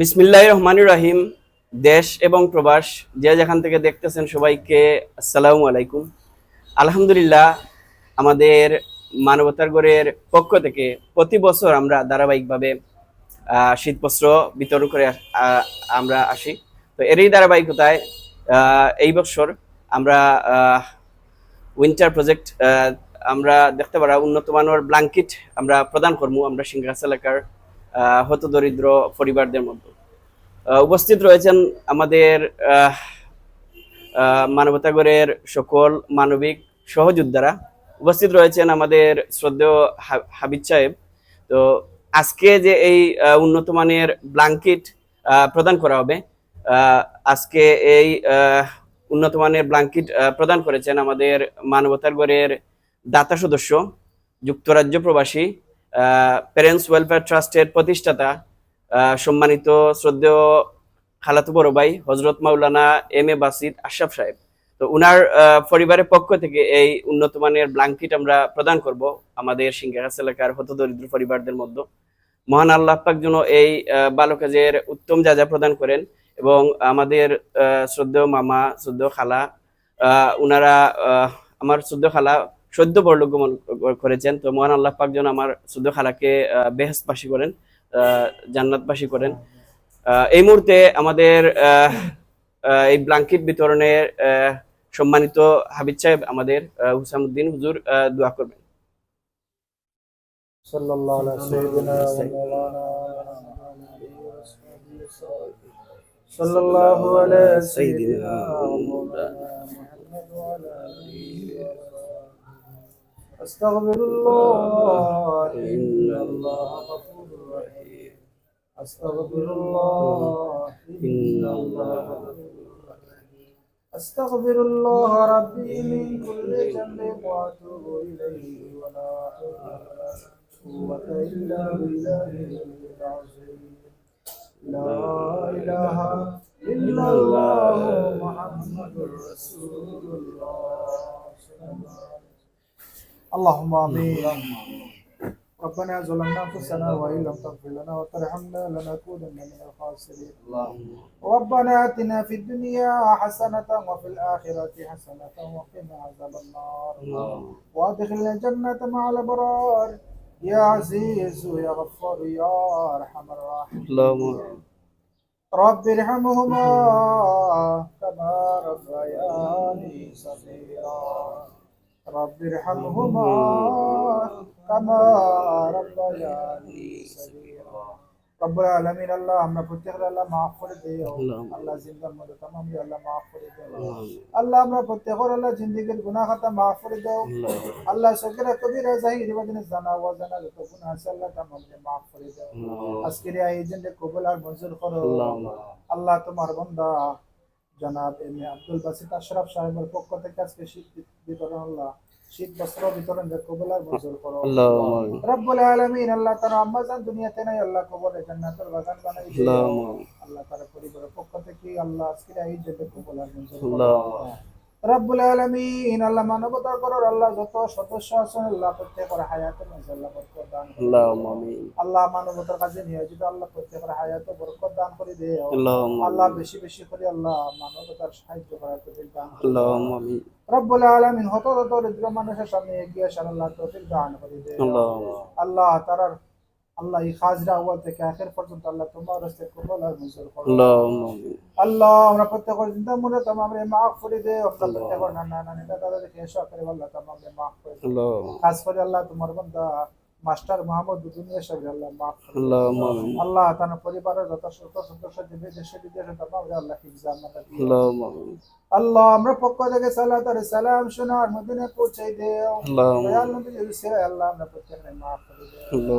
বিসমিল্লাহ রহমানুর রাহিম, দেশ এবং প্রবাস, যে যেখান থেকে দেখতেছেন সবাইকে আসসালামু আলাইকুম। আলহামদুলিল্লাহ, আমাদের মানবতার গড়ের পক্ষ থেকে প্রতি বছর আমরা ধারাবাহিকভাবে শীতবস্ত্র বিতরণ করে আমরা আসি। তো এরই ধারাবাহিকতায় এই বছর আমরা উইন্টার প্রজেক্ট আমরা দেখতে পারা উন্নত মানের ব্ল্যাঙ্কেট আমরা প্রদান করব আমরা সিংহাস এলাকার হতদরিদ্র পরিবারদের মধ্যে। উপস্থিত রয়েছেন আমাদের মানবতাগরের সকল মানবিক সহযোদ্ধারা। উপস্থিত রয়েছেন আমাদের শ্রদ্ধেয় হা- হাবিব সাহেব। তো আজকে যে এই উন্নত মানের ব্ল্যাঙ্কেট আহ, প্রদান করা হবে আজকে এই উন্নত মানের ব্ল্যাঙ্কেট আহ, প্রদান করেছেন আমাদের মানবতার গড়ের দাতা সদস্য যুক্তরাজ্য প্রবাসী প্যারেন্টস ওয়েলফেয়ার ট্রাস্টের প্রতিষ্ঠাতা সম্মানিত শ্রদ্ধেয় খালাতু বড় ভাই হজরত মাওলানা এম এ বাসিদ আশরাফ সাহেব। তো উনার পরিবারের পক্ষ থেকে এই উন্নত মানের ব্ল্যাঙ্কেট আমরা প্রদান করব আমাদের সিংহাস এলাকার হতদরিদ্র পরিবারদের মধ্যে। মহান আল্লাহ পাক যেন এই ভালো কাজের উত্তম যা যা প্রদান করেন এবং আমাদের শ্রদ্ধেয় মামা, শ্রদ্ধেয় খালা উনারা আমার শ্রদ্ধেয় খালা সদ্য পরলোকগমন করেছেন। তো মহান আল্লাহ পাক যেন আমার সদ্য খালাকে বেহসবাসী করেন জান্নাতবাসী করেন। এই মুহূর্তে আমাদের এই ব্লাঙ্কিট বিতরণের সম্মানিত হাবিদ সাহেব আমাদের হুসামুদ্দিন হুজুর দোয়া করবেন। সাল্লাল্লাহু আলাইহি ওয়া সাল্লাম أستغفر الله إن الله غفور رحيم. أستغفر الله إن الله غفور رحيم أستغفر الله ربي من كل ذنب وأتوب إليه ولا حول ولا قوة إلا بالله العظيم. لا إله إلا الله محمد رسول الله. اللهم آمين. ربنا ظلمنا أنفسنا وإن لم تغفر لنا وترحمنا لنكونن من الخاسرين. ربنا آتنا في الدنيا حسنة وفي الآخرة حسنة وقنا عذاب النار. وأدخلنا الجنة مع الأبرار. يا عزيز يا غفار يا أرحم الراحمين. اللهم رب ارحمهما كما ربياني صغيرا. رب ارحمهما كما ربياني صغيرا رب العالمين الله আমরা প্রত্যেকের আল্লাহ মাফ করে দিও اللهم আল্লাহ জিন্দার মধ্যে তামাম আল্লাহ মাফ করে দিও আল্লাহ আমরা প্রত্যেকের আল্লাহ জিন্দিগির গুনাহ খাতা মাফ করে দাও আল্লাহ সগিরা কবিরা জাহির বাদিনে জানা ওয়া জানা যত গুনাহ আছে আল্লাহ তামাম মাফ করে দাও আজকের এই আয়োজনকে কবুল আর মঞ্জুর করো আল্লাহ তোমার বান্দা জনাব এম এ আব্দুল বাসিত আশরাফ সাহেবের পক্ষ থেকে আজকে শীত বিতরণ আল্লাহ শীত বস্ত্র বিতরণ যে কবুল আর মঞ্জুর করো। রব্বুল আলামিন আল্লাহ তার আম্মা জান দুনিয়াতে নাই আল্লাহ কবরে জান্নাতের বাগান বানাই আল্লাহ তার পরিবারের পক্ষ থেকে আল্লাহ আজকের এই যে কবুল আর মঞ্জুর করো। রব্বুল আলমিন আল্লাহ মানবতার করর আল্লাহ যত সদস্য আছেন আল্লাহ প্রত্যেকের হায়াতে আল্লাহ বরকত দান আল্লাহ মানবতার নিয়োজিত আল্লাহ প্রত্যেকের হায়াতে বরকত দান করে দে আল্লাহ বেশি বেশি করে আল্লাহ মানবতার সাহায্য করার তৌফিক দান রব্বুল আলমিন হত তত মানুষের সামনে এগিয়ে আসার আল্লাহ তৌফিক দান করে দে আল্লাহ তারার আল্লাহ এই হাজরা আওয়াল থেকে আখের পর্যন্ত আল্লাহ তোমার রাস্তায় কবুল আর মঞ্জুর করো। আল্লাহ আমরা প্রত্যেক জিন্দা মনে তো আমরা মাফ করে দে। আমরা প্রত্যেক না না না নেতা দাদা কে এসো করে আল্লাহ তোমার আমরা মাফ করে দে। খাস করে আল্লাহ তোমার বান্দা মাস্টার মোহাম্মদ দুনিয়া সাহেব আল্লাহ মাফ আল্লাহ আল্লাহ তার পরিবারের যত সুখ সন্তোষ দিবে দেশে বিদেশে তোমার আমরা আল্লাহ হিফজা আল্লাহ আমরা পক্ষ থেকে সালাত আর সালাম শোনার মদিনে পৌঁছাই দেও। আল্লাহ আল্লাহ আমরা প্রত্যেককে মাফ করে দেও। আল্লাহ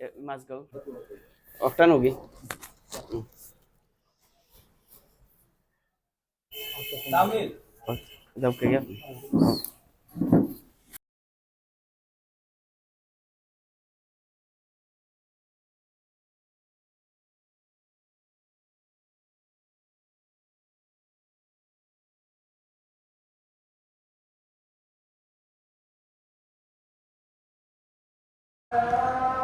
माजगाव ऑक्टान होगी। जाऊ क्या Thank uh...